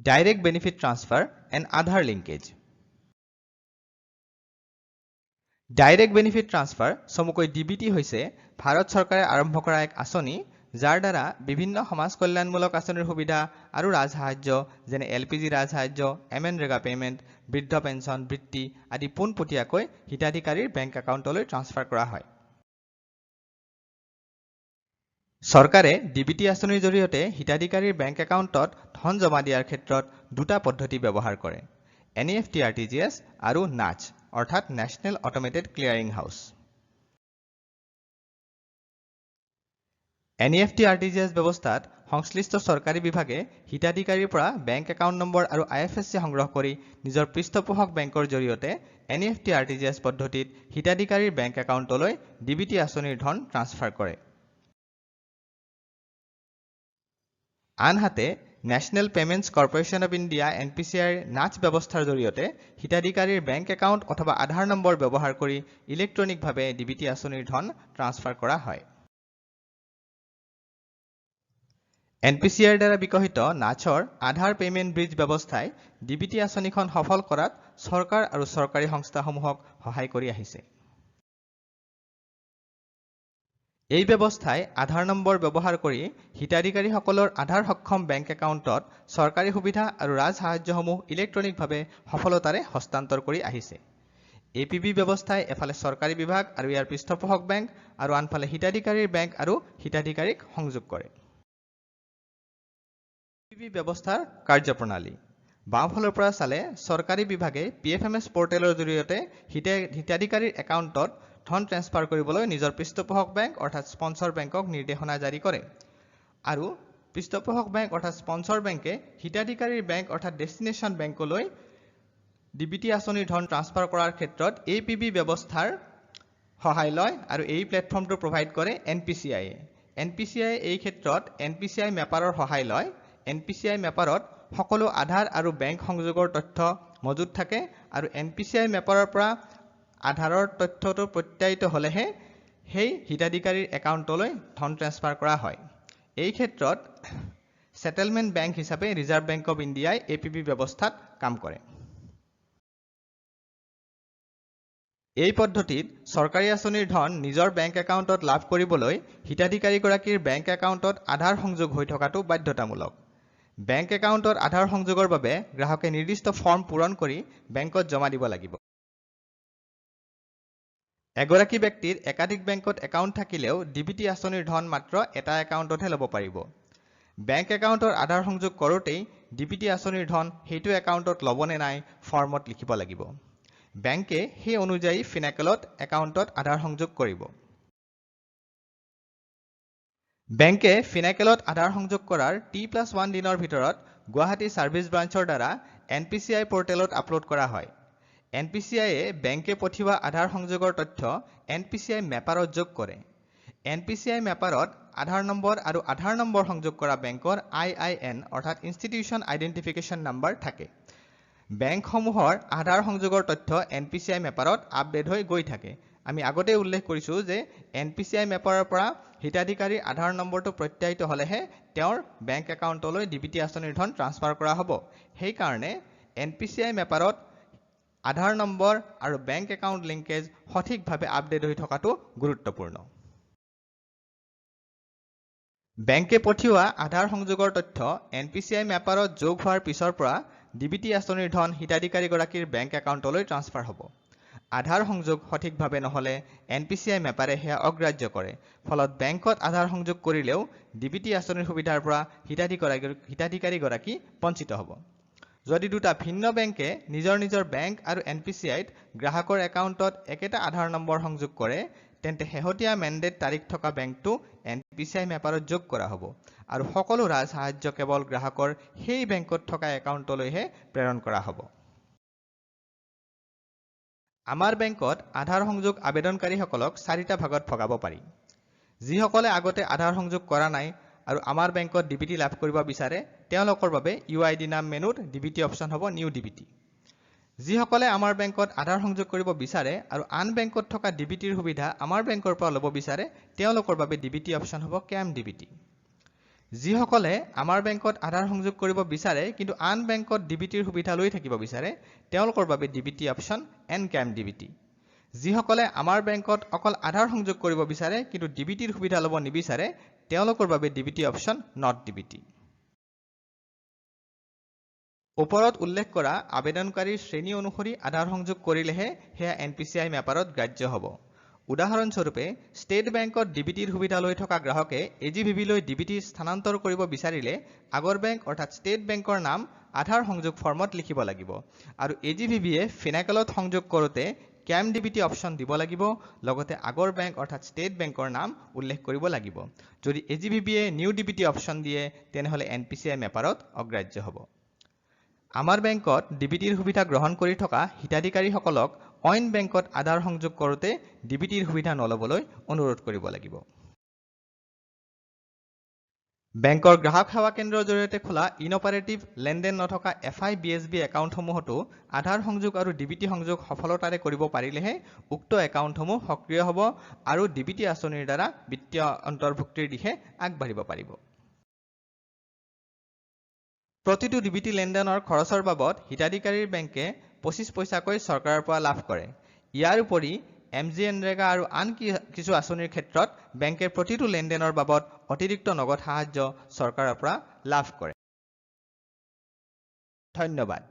Direct benefit transfer and Aadhaar linkage. Direct benefit transfer চমুকৈ DBT হৈছে ভাৰত চৰকাৰে আৰম্ভ কৰা এক আঁচনি যাৰ দ্বাৰা বিভিন্ন সমাজ কল্যাণমূলক আঁচনিৰ সুবিধা আৰু ৰাজসাহায্য যেনে এল পি জি ৰাজসাহায্য এম এন ৰেগা পে'মেণ্ট বৃদ্ধ পেঞ্চন বৃত্তি আদি পোনপটীয়াকৈ হিতাধিকাৰীৰ বেংক একাউণ্টলৈ ট্ৰান্সফাৰ কৰা হয় চৰকাৰে ডিবিটি আঁচনিৰ জৰিয়তে হিতাধিকাৰীৰ বেংক একাউণ্টত ধন জমা দিয়াৰ ক্ষেত্ৰত দুটা পদ্ধতি ব্যৱহাৰ কৰে। N E F T R T G S আৰু নাচ অৰ্থাৎ national automated clearing house N E F T R T G S ব্যৱস্থাত সংশ্লিষ্ট চৰকাৰী বিভাগে হিতাধিকাৰীৰ পৰা বেংক একাউণ্ট নম্বৰ আৰু আই এফ এছ চি সংগ্ৰহ কৰি নিজৰ পৃষ্ঠপোষক বেংকৰ জৰিয়তে N E F T R T G S পদ্ধতিত হিতাধিকাৰীৰ বেংক একাউণ্টলৈ ডিবিটি আঁচনিৰ ধন ট্ৰান্সফাৰ কৰে। আনহাতে national payments corporation of India N P C আইৰ নাচ ব্যৱস্থাৰ জৰিয়তে হিতাধিকাৰীৰ বেংক একাউণ্ট অথবা আধাৰ নম্বৰ ব্যৱহাৰ কৰি ইলেক্ট্ৰনিকভাৱে ডিবিটি আঁচনিৰ ধন ট্ৰান্সফাৰ কৰা হয়। এন পি চি আইৰ দ্বাৰা বিকশিত নাচৰ আধাৰ পে'মেণ্ট ব্ৰিজ ব্যৱস্থাই ডিবিটি আঁচনিখন সফল কৰাত চৰকাৰ আৰু চৰকাৰী সংস্থাসমূহক সহায় কৰি আহিছে। এই ব্যৱস্থাই আধাৰ নম্বৰ ব্যৱহাৰ কৰি হিতাধিকাৰীসকলৰ আধাৰ সক্ষম বেংক একাউণ্টত চৰকাৰী সুবিধা আৰু ৰাজসাহায্যসমূহ ইলেক্ট্ৰনিকভাৱে সফলতাৰে হস্তান্তৰ কৰি আহিছে। এ পি বি ব্যৱস্থাই এফালে চৰকাৰী বিভাগ আৰু ইয়াৰ পৃষ্ঠপোষক বেংক আৰু আনফালে হিতাধিকাৰীৰ বেংক আৰু হিতাধিকাৰীক সংযোগ কৰে। এ পি বি ব্যৱস্থাৰ কাৰ্যপ্ৰণালী। বাওঁফালৰ পৰা চালে চৰকাৰী বিভাগে পি এফ এম এছ পৰ্টেলৰ জৰিয়তে হিতা হিতাধিকাৰীৰ একাউণ্টত ধন ট্ৰেন্সফাৰ কৰিবলৈ নিজৰ পৃষ্ঠপোষক বেংক অৰ্থাৎ স্পনচৰ বেংকক নিৰ্দেশনা জাৰি কৰে। আৰু পৃষ্ঠপোষক বেংক অৰ্থাৎ স্পনচৰ বেংকে হিতাধিকাৰীৰ বেংক অৰ্থাৎ ডেষ্টিনেশ্যন বেংকলৈ ডিবিটি আঁচনিৰ ধন ট্ৰান্সফাৰ কৰাৰ ক্ষেত্ৰত এ পি বি ব্যৱস্থাৰ সহায় লয় আৰু এই প্লেটফৰ্মটো প্ৰভাইড কৰে এন পি চি আইয়ে এন পি চি আই এই ক্ষেত্ৰত এন পি চি আই মেপাৰৰ সহায় লয়। এন পি চি আই মেপাৰত সকলো আধাৰ আৰু বেংক সংযোগৰ তথ্য মজুত থাকে আৰু এন পি চি আই মেপাৰৰ পৰা আধাৰৰ তথ্যটো প্ৰত্যায়িত হ'লেহে সেই হিতাধিকাৰীৰ একাউণ্টলৈ ধন ট্ৰেন্সফাৰ কৰা হয়। এই ক্ষেত্ৰত ছেটেলমেণ্ট বেংক হিচাপে ৰিজাৰ্ভ বেংক অৱ ইণ্ডিয়াই এ পি বি ব্যৱস্থাত কাম কৰে। এই পদ্ধতিত চৰকাৰী আঁচনিৰ ধন নিজৰ বেংক একাউণ্টত লাভ কৰিবলৈ হিতাধিকাৰীগৰাকীৰ বেংক একাউণ্টত আধাৰ সংযোগ হৈ থকাটো বাধ্যতামূলক। বেংক একাউণ্টত আধাৰ সংযোগৰ বাবে গ্ৰাহকে নিৰ্দিষ্ট ফৰ্ম পূৰণ কৰি বেংকত জমা দিব লাগিব। এগৰাকী ব্যক্তিৰ একাধিক বেংকত একাউণ্ট থাকিলেও ডিবিটি আঁচনিৰ ধন মাত্ৰ এটা একাউণ্টতহে ল'ব পাৰিব। বেংক একাউণ্টৰ আধাৰ সংযোগ কৰোঁতেই ডিবিটি আঁচনিৰ ধন সেইটো একাউণ্টত ল'বনে নাই ফৰ্মত লিখিব লাগিব। বেংকে সেই অনুযায়ী ফিনাকেলত একাউণ্টত আধাৰ সংযোগ কৰিব। বেংকে ফিনাকেলত আধাৰ সংযোগ কৰাৰ টি প্লাছ ওৱান দিনৰ ভিতৰত গুৱাহাটী ছাৰ্ভিচ ব্ৰাঞ্চৰ দ্বাৰা এন পি চি আই পৰ্টেলত আপলোড কৰা হয়। এন পি চি আইয়ে বেংকে পঠিওৱা আধাৰ সংযোগৰ তথ্য এন পি চি আই মেপাৰত যোগ কৰে। এন পি চি আই মেপাৰত আধাৰ নম্বৰ আৰু আধাৰ নম্বৰ সংযোগ কৰা বেংকৰ আই আই এন অৰ্থাৎ ইনষ্টিটিউশ্যন আইডেণ্টিফিকেশ্যন নাম্বাৰ থাকে। বেংকসমূহৰ আধাৰ সংযোগৰ তথ্য এন পি চি আই মেপাৰত আপডেট হৈ গৈ থাকে। আমি আগতেই উল্লেখ কৰিছোঁ যে এন পি চি আই মেপাৰৰ পৰা হিতাধিকাৰীৰ আধাৰ নম্বৰটো প্ৰত্যায়িত হ'লেহে তেওঁৰ বেংক একাউণ্টলৈ ডিবিটি আঁচনিৰ ধন ট্ৰান্সফাৰ কৰা হ'ব। সেইকাৰণে এন পি চি আই মেপাৰত আধাৰ নম্বৰ আৰু বেংক একাউণ্ট লিংকেজ সঠিকভাৱে আপডেট হৈ থকাটো গুৰুত্বপূৰ্ণ। বেংকে পঠিওৱা আধাৰ সংযোগৰ তথ্য এন পি চি আই মেপাৰত যোগ হোৱাৰ পিছৰ পৰা ডিবিটি আঁচনিৰ ধন হিতাধিকাৰীগৰাকীৰ বেংক একাউণ্টলৈ ট্ৰান্সফাৰ হ'ব। আধাৰ সংযোগ সঠিকভাৱে নহ'লে এন পি চি আই মেপাৰে সেয়া অগ্ৰাহ্য কৰে ফলত বেংকত আধাৰ সংযোগ কৰিলেও ডিবিটি আঁচনিৰ সুবিধাৰ পৰা হিতাধিকাৰী হিতাধিকাৰীগৰাকী বঞ্চিত হ'ব। যদি দুটা ভিন্ন বেংকে নিজৰ নিজৰ বেংক আৰু এন পি চি আইত গ্ৰাহকৰ একাউণ্টত একেটা আধাৰ নম্বৰ সংযোগ কৰে তেন্তে শেহতীয়া মেণ্ডেট তাৰিখ থকা বেংকটো এন পি চি আই মেপাৰত যোগ কৰা হ'ব। আৰু সকলো ৰাজসাহায্য কেৱল গ্ৰাহকৰ সেই বেংকত থকা একাউণ্টলৈহে প্ৰেৰণ কৰা হ'ব। আমাৰ বেংকত আধাৰ সংযোগ আবেদনকাৰীসকলক চাৰিটা ভাগত ভগাব পাৰি। যিসকলে আগতে আধাৰ সংযোগ কৰা নাই আৰু আমাৰ বেংকত ডিবিটি লাভ কৰিব বিচাৰে তেওঁলোকৰ বাবে ইউ আই ডি নাম মেনুত ডিবিটি অপশ্যন হ'ব নিউ ডিবিটি যিসকলে আমাৰ বেংকত আধাৰ সংযোগ কৰিব বিচাৰে আৰু আন বেংকত থকা ডিবিটিৰ সুবিধা আমাৰ বেংকৰ পৰা ল'ব বিচাৰে তেওঁলোকৰ বাবে ডিবিটি অপশ্যন হ'ব কেম ডিবিটি যিসকলে আমাৰ বেংকত আধাৰ সংযোগ কৰিব বিচাৰে কিন্তু আন বেংকত ডিবিটিৰ সুবিধা লৈ থাকিব বিচাৰে তেওঁলোকৰ বাবে ডিবিটি অপশ্যন এন কেম ডিবিটি যিসকলে আমাৰ বেংকত অকল আধাৰ সংযোগ কৰিব বিচাৰে কিন্তু ডিবিটিৰ সুবিধা ল'ব নিবিচাৰে তেওঁলোকৰ বাবে ডিবিটি অপশ্যন নট ডিবিটি। ওপৰত উল্লেখ কৰা আবেদনকাৰীৰ শ্ৰেণী অনুসৰি আধাৰ সংযোগ কৰিলেহে সেয়া এন পি চি আই মেপাৰত গ্ৰাহ্য হ'ব। উদাহৰণস্বৰূপে ষ্টেট বেংকত ডিবিটিৰ সুবিধা লৈ থকা গ্ৰাহকে এ জি ভি বিলৈ ডিবিটি স্থানান্তৰ কৰিব বিচাৰিলে আগৰ বেংক অৰ্থাৎ ষ্টেট বেংকৰ নাম আধাৰ সংযোগ ফৰ্মত লিখিব লাগিব আৰু এ জি ভি বিয়ে ফিনাকেলত সংযোগ কৰোঁতে কেম ডিবিটি অপশ্যন দিব লাগিব লগতে আগৰ বেংক অৰ্থাৎ ষ্টেট বেংকৰ নাম উল্লেখ কৰিব লাগিব। যদি এ জি ভি বিয়ে নিউ ডিবিটি অপশ্যন দিয়ে তেনেহ'লে এন পি চি আই মেপাৰত অগ্ৰাহ্য হ'ব। আমাৰ বেংকত ডিবিটিৰ সুবিধা গ্ৰহণ কৰি থকা হিতাধিকাৰীসকলক অইন বেংকত আধাৰ সংযোগ কৰোঁতে ডিবিটিৰ সুবিধা নল'বলৈ অনুৰোধ কৰিব লাগিব। বেংকৰ গ্ৰাহক সেৱা কেন্দ্ৰৰ জৰিয়তে খোলা ইনঅপাৰেটিভ লেনদেন নথকা F I B S B একাউণ্টসমূহতো Aadhaar সংযোগ আৰু ডিবিটি সংযোগ সফলতাৰে কৰিব পাৰিলেহে উক্ত একাউণ্টসমূহ সক্ৰিয় হ'ব আৰু ডিবিটি আঁচনিৰ দ্বাৰা বিত্তীয় অন্তৰ্ভুক্তিৰ দিশে আগবাঢ়িব পাৰিব। প্ৰতিটো ডিবিটি লেনদেনৰ খৰচৰ বাবদ হিতাধিকাৰীৰ বেংকে পঁচিছ পইচাকৈ চৰকাৰৰ পৰা লাভ কৰে। ইয়াৰ উপৰি এম জি এনৰেগা আৰু আন কিছু আঁচনিৰ ক্ষেত্ৰত বেংকে প্ৰতিটো লেনদেনৰ বাবদ অতিৰিক্ত নগদ সাহায্য চৰকাৰৰ পৰা লাভ কৰে। ধন্যবাদ।